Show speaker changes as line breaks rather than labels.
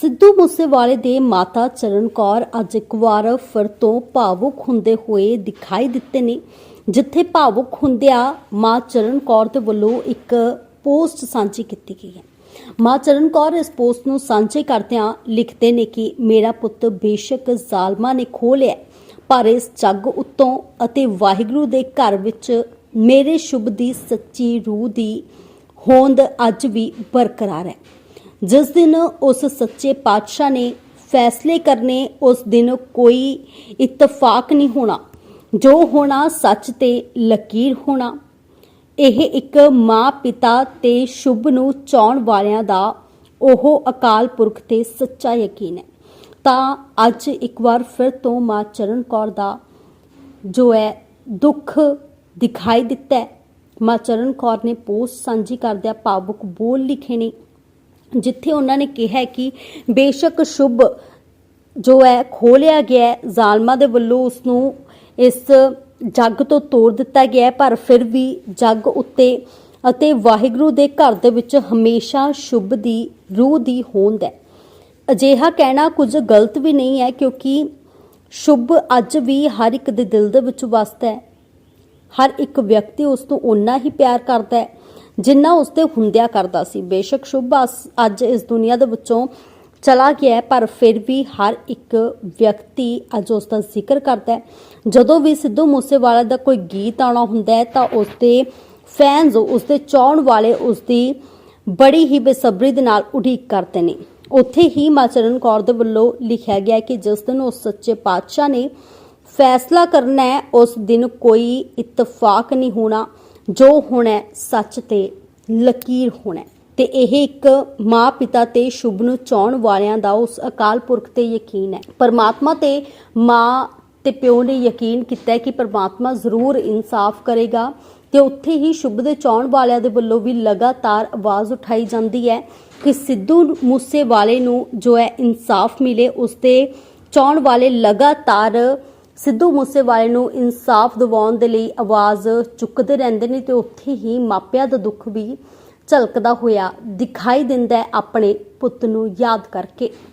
ਸਿੱਧੂ ਮੂਸੇਵਾਲੇ ਦੇ ਮਾਤਾ ਚਰਨ ਕੌਰ ਅੱਜ ਇੱਕ ਵਾਰ ਫਿਰ ਤੋਂ ਭਾਵੁਕ ਹੁੰਦੇ ਹੋਏ ਦਿਖਾਈ ਦਿੱਤੇ ਨੇ, ਜਿੱਥੇ ਭਾਵੁਕ ਹੁੰਦਿਆਂ ਮਾਂ ਚਰਨ ਕੌਰ ਦੇ ਵੱਲੋਂ ਇੱਕ ਪੋਸਟ ਸਾਂਝੀ ਕੀਤੀ ਗਈ ਹੈ। ਮਾਂ ਚਰਨ ਕੌਰ ਇਸ ਪੋਸਟ ਨੂੰ ਸਾਂਝੇ ਕਰਦਿਆਂ ਲਿਖਦੇ ਨੇ ਕਿ, ਮੇਰਾ ਪੁੱਤ ਬੇਸ਼ੱਕ ਜ਼ਾਲਮਾਂ ਨੇ ਖੋਹ ਲਿਆ ਪਰ ਇਸ ਜੱਗ ਉੱਤੋਂ ਅਤੇ ਵਾਹਿਗੁਰੂ ਦੇ ਘਰ ਵਿੱਚ ਮੇਰੇ ਸ਼ੁਭ ਦੀ ਸੱਚੀ ਰੂਹ ਦੀ ਹੋਂਦ ਅੱਜ ਵੀ ਬਰਕਰਾਰ ਹੈ। ਜਿਸ ਦਿਨ ਉਸ ਸੱਚੇ ਪਾਤਸ਼ਾਹ ਨੇ ਫੈਸਲੇ ਕਰਨੇ, ਉਸ ਦਿਨ ਕੋਈ ਇਤਫਾਕ ਨਹੀਂ ਹੋਣਾ। ਜੋ ਹੋਣਾ ਸੱਚ ਤੇ ਲਕੀਰ ਹੋਣਾ। ਇਹ ਇੱਕ ਮਾਂ ਪਿਤਾ ਤੇ ਸ਼ੁਭ ਨੂੰ ਚਾਉਣ ਵਾਲਿਆਂ ਦਾ ਉਹ ਅਕਾਲ ਪੁਰਖ ਤੇ ਸੱਚਾ ਯਕੀਨ ਹੈ। ਤਾਂ ਅੱਜ ਇੱਕ ਵਾਰ ਫਿਰ ਤੋਂ ਮਾਂ ਚਰਨ ਕੌਰ ਦਾ ਜੋ ਹੈ ਦੁੱਖ ਦਿਖਾਈ ਦਿੱਤਾ ਮਾਂ ਚਰਨ ਕੌਰ ਨੇ ਪੋਸਟ ਸਾਂਝੀ ਕਰਦਿਆਂ ਭਾਵੁਕ ਬੋਲ ਲਿਖੇ ਨੇ ਜਿੱਥੇ ਉਹਨਾਂ ਨੇ ਕਿਹਾ ਕਿ ਬੇਸ਼ੱਕ ਸ਼ੁਭ ਜੋ ਹੈ ਖੋਲਿਆ ਗਿਆ ਹੈ, ਜ਼ਾਲਮਾਂ ਦੇ ਵੱਲੋਂ ਉਸ ਨੂੰ ਇਸ ਜੱਗ ਤੋਂ ਤੋੜ ਦਿੱਤਾ ਗਿਆ ਪਰ ਫਿਰ ਵੀ ਜੱਗ ਉੱਤੇ ਅਤੇ ਵਾਹਿਗੁਰੂ ਦੇ ਘਰ ਦੇ ਵਿੱਚ ਹਮੇਸ਼ਾ ਸ਼ੁਭ ਦੀ ਰੂਹ ਦੀ ਹੋਂਦ ਹੈ। ਅਜਿਹਾ ਕਹਿਣਾ ਕੁਝ ਗਲਤ ਵੀ ਨਹੀਂ ਹੈ ਕਿਉਂਕਿ ਸ਼ੁਭ ਅੱਜ ਵੀ ਹਰ ਇੱਕ ਦੇ ਦਿਲ ਦੇ ਵਿੱਚ ਵਸਦਾ ਹੈ। ਹਰ ਇੱਕ ਵਿਅਕਤੀ ਉਸ ਨੂੰ ਓਨਾ ਹੀ ਪਿਆਰ ਕਰਦਾ ਹੈ ਜਿੰਨਾ ਉਸ ਤੇ ਹੁੰਦਿਆ ਕਰਦਾ ਸੀ। ਬੇਸ਼ੱਕ ਸ਼ੁਭ ਅਸ- ਅੱਜ ਇਸ ਦੁਨੀਆ ਦੇ ਵਿੱਚੋਂ ਚਲਾ ਗਿਆ ਪਰ ਫਿਰ ਵੀ ਹਰ ਇੱਕ ਵਿਅਕਤੀ ਅੱਜ ਉਸ ਦਾ ਜ਼ਿਕਰ ਕਰਦਾ ਹੈ। ਜਦੋਂ ਵੀ ਸਿੱਧੂ ਮੂਸੇਵਾਲਾ ਦਾ ਕੋਈ ਗੀਤ ਆਉਣਾ ਹੁੰਦਾ ਹੈ, ਤਾਂ ਉਸ ਦੇ ਫੈਨਸ ਉਸ ਦੇ ਚਾਹਣ ਵਾਲੇ ਉਸ ਦੀ ਬੜੀ ਹੀ ਬੇਸਬਰੀ ਦੇ ਨਾਲ ਉਡੀਕ ਕਰਦੇ ਨੇ। ਉੱਥੇ ਹੀ ਮਾਂ ਚਰਨ ਕੌਰ ਦੇ ਵੱਲੋਂ ਲਿਖਿਆ ਗਿਆ ਕਿ ਜਿਸ ਦਿਨ ਉਸ ਸੱਚੇ ਪਾਤਸ਼ਾਹ ਨੇ ਫੈਸਲਾ ਕਰਨਾ ਹੈ, ਉਸ ਦਿਨ ਕੋਈ ਇਤਫਾਕ ਨਹੀਂ ਹੋਣਾ। ਜੋ ਹੋਣਾ ਸੱਚ ਤੇ ਲਕੀਰ ਹੋਣਾ ਹੈ। ਤੇ ਇਹ ਇੱਕ ਮਾਂ ਪਿਤਾ ਤੇ ਸ਼ੁਭ ਨੂੰ ਚਾਹਣ ਵਾਲਿਆਂ ਦਾ ਉਸ ਅਕਾਲ ਪੁਰਖ ਤੇ ਯਕੀਨ ਹੈ ਪਰਮਾਤਮਾ ਤੇ ਮਾਂ ਤੇ ਪਿਓ ਨੇ ਯਕੀਨ ਕੀਤਾ ਕਿ ਪਰਮਾਤਮਾ ਜ਼ਰੂਰ ਇਨਸਾਫ ਕਰੇਗਾ ਤੇ ਉੱਥੇ ਹੀ ਸ਼ੁਭ ਦੇ ਚਾਹਣ ਵਾਲਿਆਂ ਦੇ ਵੱਲੋਂ ਵੀ ਲਗਾਤਾਰ ਆਵਾਜ਼ ਉਠਾਈ ਜਾਂਦੀ ਹੈ ਕਿ ਸਿੱਧੂ ਮੂਸੇ ਵਾਲੇ ਨੂੰ ਜੋ ਹੈ ਇਨਸਾਫ ਮਿਲੇ, ਉਸ ਦੇ ਚਾਹਣ ਵਾਲੇ ਲਗਾਤਾਰ ਸਿੱਧੂ ਮੂਸੇਵਾਲੇ ਨੂੰ ਇਨਸਾਫ ਦਿਵਾਉਣ ਦੇ ਲਈ ਆਵਾਜ਼ ਚੁੱਕਦੇ ਰਹਿੰਦੇ ਨੇ ਤੇ ਉੱਥੇ ਹੀ ਮਾਪਿਆਂ ਦਾ ਦੁੱਖ ਵੀ ਝਲਕਦਾ ਹੋਇਆ ਦਿਖਾਈ ਦਿੰਦਾ ਆਪਣੇ ਪੁੱਤ ਨੂੰ ਯਾਦ ਕਰਕੇ।